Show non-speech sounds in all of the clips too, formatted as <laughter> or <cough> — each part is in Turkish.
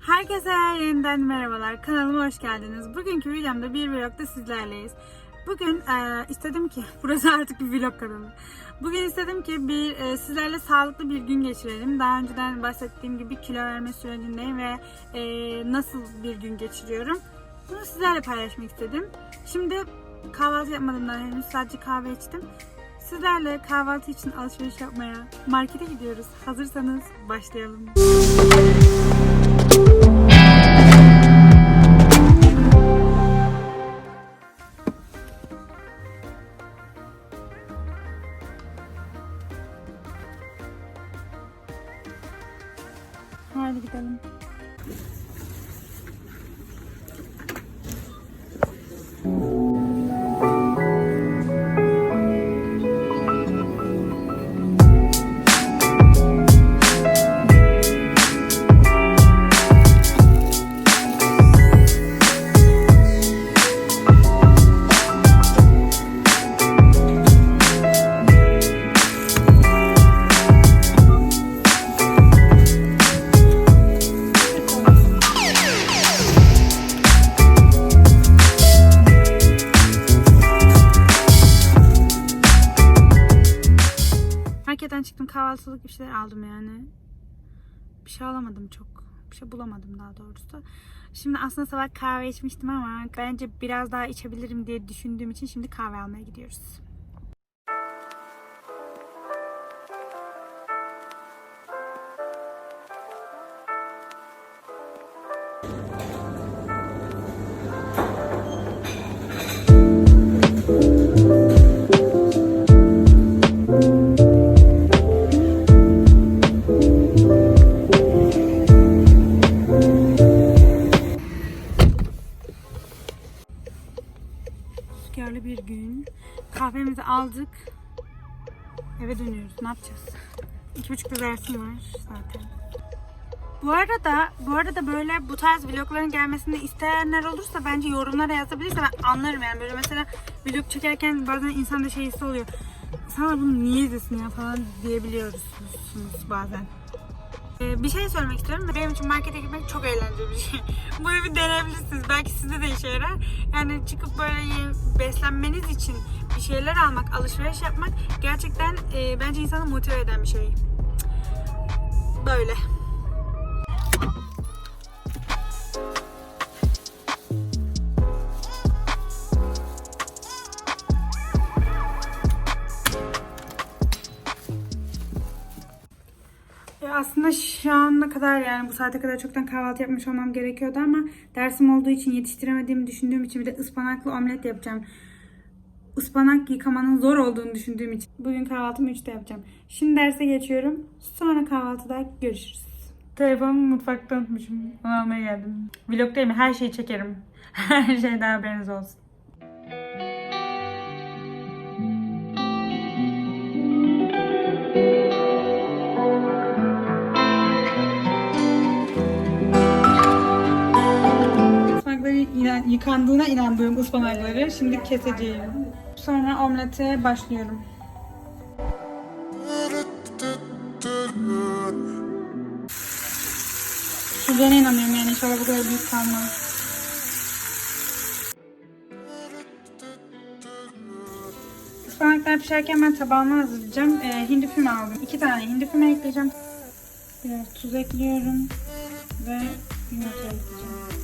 Herkese yeniden merhabalar. Kanalıma hoş geldiniz. Bugünkü videomda bir vlogda sizlerleyiz. Bugün e, istedim ki, <laughs> burası artık bir vlog kanalı. Bugün istedim ki bir e, sizlerle sağlıklı bir gün geçirelim. Daha önceden bahsettiğim gibi kilo verme sürecindeyim ve e, nasıl bir gün geçiriyorum. Bunu sizlerle paylaşmak istedim. Şimdi kahvaltı yapmadım daha henüz. Sadece kahve içtim. Sizlerle kahvaltı için alışveriş yapmaya markete gidiyoruz. Hazırsanız başlayalım. Kahvaltılık bir şeyler aldım yani. Bir şey alamadım çok. Bir şey bulamadım daha doğrusu. Şimdi aslında sabah kahve içmiştim ama bence biraz daha içebilirim diye düşündüğüm için şimdi kahve almaya gidiyoruz. Aldık. Eve dönüyoruz. Ne yapacağız? İki buçukta dersim var zaten. Bu arada, bu arada böyle bu tarz vlogların gelmesini isteyenler olursa bence yorumlara yazabilirse ben anlarım yani. Böyle mesela vlog çekerken bazen insanda şey hissi oluyor. Sana bunu niye izlesin ya falan diyebiliyorsunuz bazen. Ee, bir şey söylemek istiyorum. Benim için markete gitmek çok eğlenceli bir şey. <laughs> Bunu bir deneyebilirsiniz. Belki sizde de işe yarar. Yani çıkıp böyle beslenmeniz için bir şeyler almak, alışveriş yapmak gerçekten e, bence insanı motive eden bir şey. Böyle. Aslında şu ana kadar yani bu saate kadar çoktan kahvaltı yapmış olmam gerekiyordu ama dersim olduğu için yetiştiremediğimi düşündüğüm için bir de ıspanaklı omlet yapacağım. Ispanak yıkamanın zor olduğunu düşündüğüm için bugün kahvaltımı 3'te yapacağım. Şimdi derse geçiyorum. Sonra kahvaltıda görüşürüz. Telefonumu mutfakta unutmuşum. Onu almaya geldim. Vlog değil mi? Her şeyi çekerim. <laughs> Her şeyden haberiniz olsun. Yıkandığına inandığım ıspanakları şimdi keseceğim. Sonra omlete başlıyorum. Sıcağına inanıyorum yani inşallah bu kadar büyük kalmaz. Ispanaklar pişerken ben tabağıma hazırlayacağım. Ee, hindi füme aldım. İki tane hindi füme ekleyeceğim. Biraz tuz ekliyorum. Ve yumurta ekleyeceğim.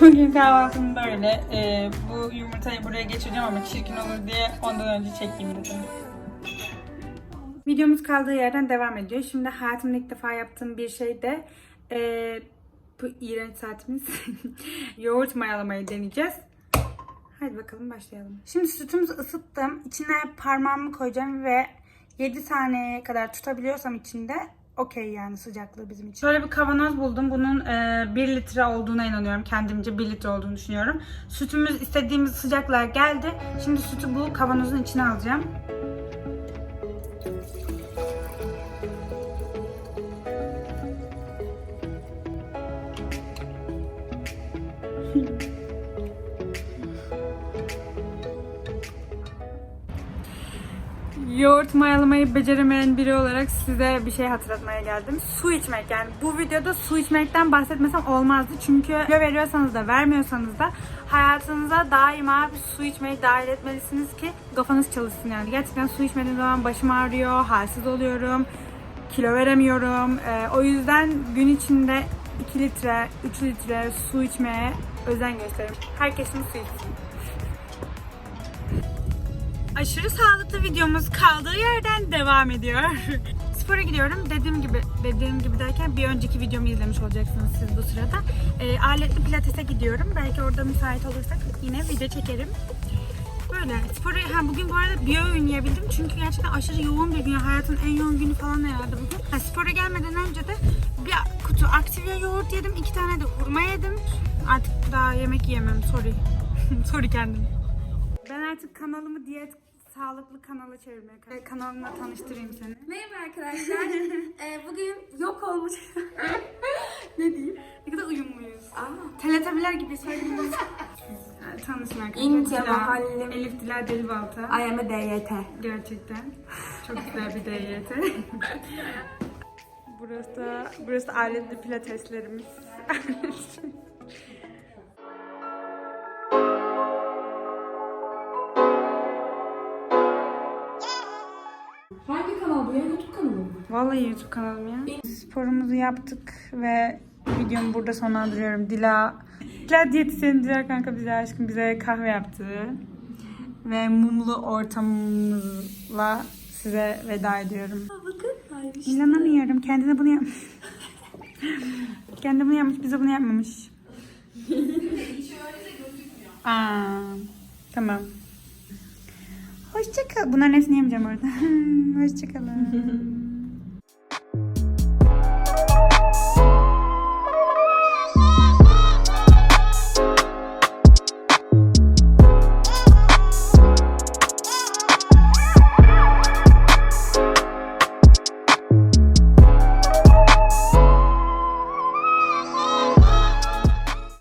Bugün kahvaltım böyle. Ee, bu yumurtayı buraya geçireceğim ama çirkin olur diye ondan önce çekeyim dedim. Videomuz kaldığı yerden devam ediyor. Şimdi hayatımda ilk defa yaptığım bir şey de ee, bu iğrenç saatimiz <laughs> yoğurt mayalamayı deneyeceğiz. Hadi bakalım başlayalım. Şimdi sütümüzü ısıttım. İçine parmağımı koyacağım ve 7 saniyeye kadar tutabiliyorsam içinde okey yani sıcaklığı bizim için. Şöyle bir kavanoz buldum. Bunun e, 1 litre olduğuna inanıyorum. Kendimce 1 litre olduğunu düşünüyorum. Sütümüz istediğimiz sıcaklığa geldi. Şimdi sütü bu kavanozun içine alacağım. Yoğurt mayalamayı beceremeyen biri olarak size bir şey hatırlatmaya geldim. Su içmek yani bu videoda su içmekten bahsetmesem olmazdı. Çünkü kilo veriyorsanız da vermiyorsanız da hayatınıza daima su içmeyi dahil etmelisiniz ki kafanız çalışsın yani. Gerçekten su içmediğim zaman başım ağrıyor, halsiz oluyorum, kilo veremiyorum. Ee, o yüzden gün içinde 2 litre, 3 litre su içmeye özen gösterin. Herkesin su içsin. Aşırı sağlıklı videomuz kaldığı yerden devam ediyor. <laughs> Spora gidiyorum. Dediğim gibi, dediğim gibi derken bir önceki videomu izlemiş olacaksınız siz bu sırada. Ee, aletli pilatese gidiyorum. Belki orada müsait olursak yine video çekerim. Böyle sporu, ha bugün bu arada bir öğün çünkü gerçekten aşırı yoğun bir gün. Hayatın en yoğun günü falan herhalde bugün. Ha, spora gelmeden önce de bir kutu Activia yoğurt yedim. iki tane de hurma yedim. Artık daha yemek yiyemem. Sorry. <laughs> Sorry kendim. Ben artık kanalımı diyet sağlıklı kanala çevirmeye karar Kanalımla tanıştırayım seni. Merhaba arkadaşlar. <laughs> Ee, bugün yok olmuş. <laughs> Ne diyeyim? Ne kadar uyumluyuz. Teletabiler gibi söyleyeyim. Yani Tanışın arkadaşlar. İnce mahallim. Elif Dila Delibalta. I am a DYT. Gerçekten. Çok güzel bir DYT. <laughs> burası da, burası da aletli pilateslerimiz. Hangi kanal bu ya? YouTube kanalı mı? Vallahi YouTube kanalım ya. Sporumuzu yaptık ve videomu burada sonlandırıyorum. Dila, Dila diyetisyen Dila kanka bize aşkım bize kahve yaptı. Ve mumlu ortamımızla size veda ediyorum. Bakın. Ay, İnanamıyorum. Kendine bunu yapmış. <laughs> Kendi bunu yapmış, bize bunu yapmamış. <laughs> Aa, tamam. Hoşçakal. Bunların hepsini yemeyeceğim orada. <laughs> Hoşçakalın. <laughs>